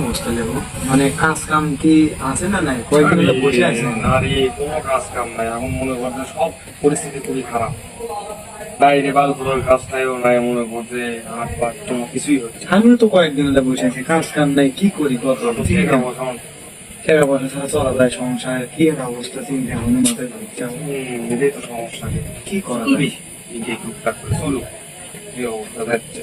অবস্থা লেবু? মানে কাজ কাম কি আছে না নাই? কয়েকদিন বসে আছে। নারী কোনো কাজ কাম নাই। এখন মনে করছে সব পরিস্থিতি খুবই খারাপ। বাইরে বালপুরের কাজটাইও নাই মনে করছে হাত পা কোনো কিছুই হচ্ছে আমিও তো কয়েকদিন হলো বসে আছি। কাজ কাম নাই কি করি? কত চিন্তা ভাবনা, টাকা পয়সা ছাড়া চলা যায় সংসার। কি একটা অবস্থা চিন্তা ভাবনা মাথায় ঢুকছে আমার। হুম, এটাই তো সমস্যা। কি করা এই এই টুকটাক করে চলো এই অবস্থা যাচ্ছে।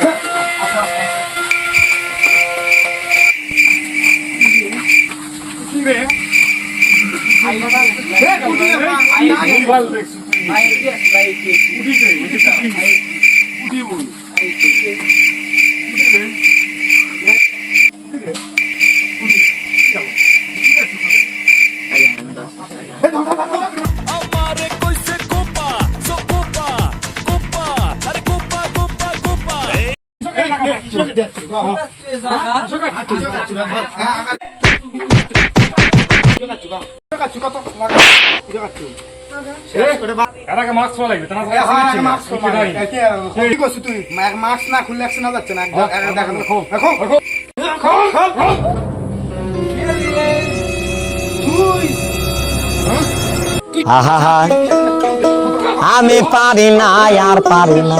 अरे copa, copa, copa. এটাকে মাস্ক না মাস্ক না খুললে একশো না যাচ্ছে। না আমি পারি না আর পারি না।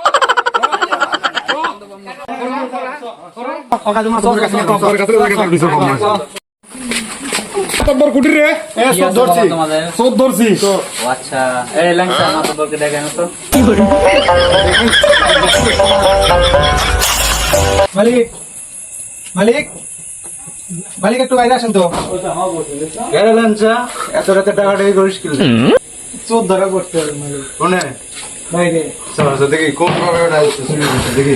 মালিক মালিক মালিক একটু বাইরে আসেন তো গেলে ল্যাংসা এত রাতে টাকা টাকা করিস কি চোর ধরা করতে হবে মালিক কোনে বাইরে দেখি কোন ভাবে দেখি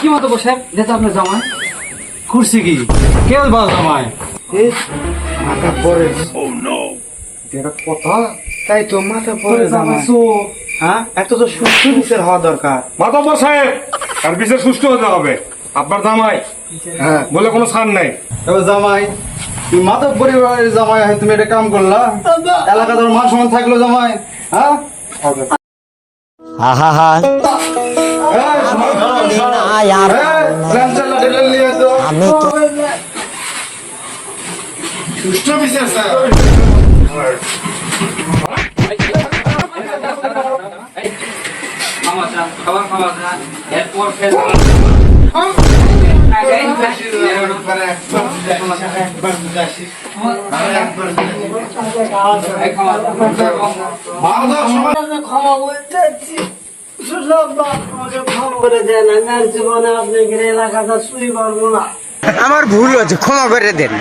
কি মতো যেটা আপনার জামাই। করছি কি? কে বাল জামাই। মাথা পরে। এটা কথা? তাই তো মাথা পরে জামাই হ্যাঁ? এত তো সুষ্ঠু বিচার হওয়া দরকার। মাথা পর সাহেব আর বিচার সুষ্ঠু হতে হবে। আপনার জামাই। হ্যাঁ। বলে কোনো ছাড় নাই। তবে জামাই তুই মাথা পরিবারের জামাই হয় তুমি এটা কাম করলা। এলাকা তোর মান সমান থাকল জামাই হ্যাঁ? আহা আমি এরপর ক্ষমা বলতে এলাকাটা আমার ভুল হচ্ছে ক্ষমা করে দেন।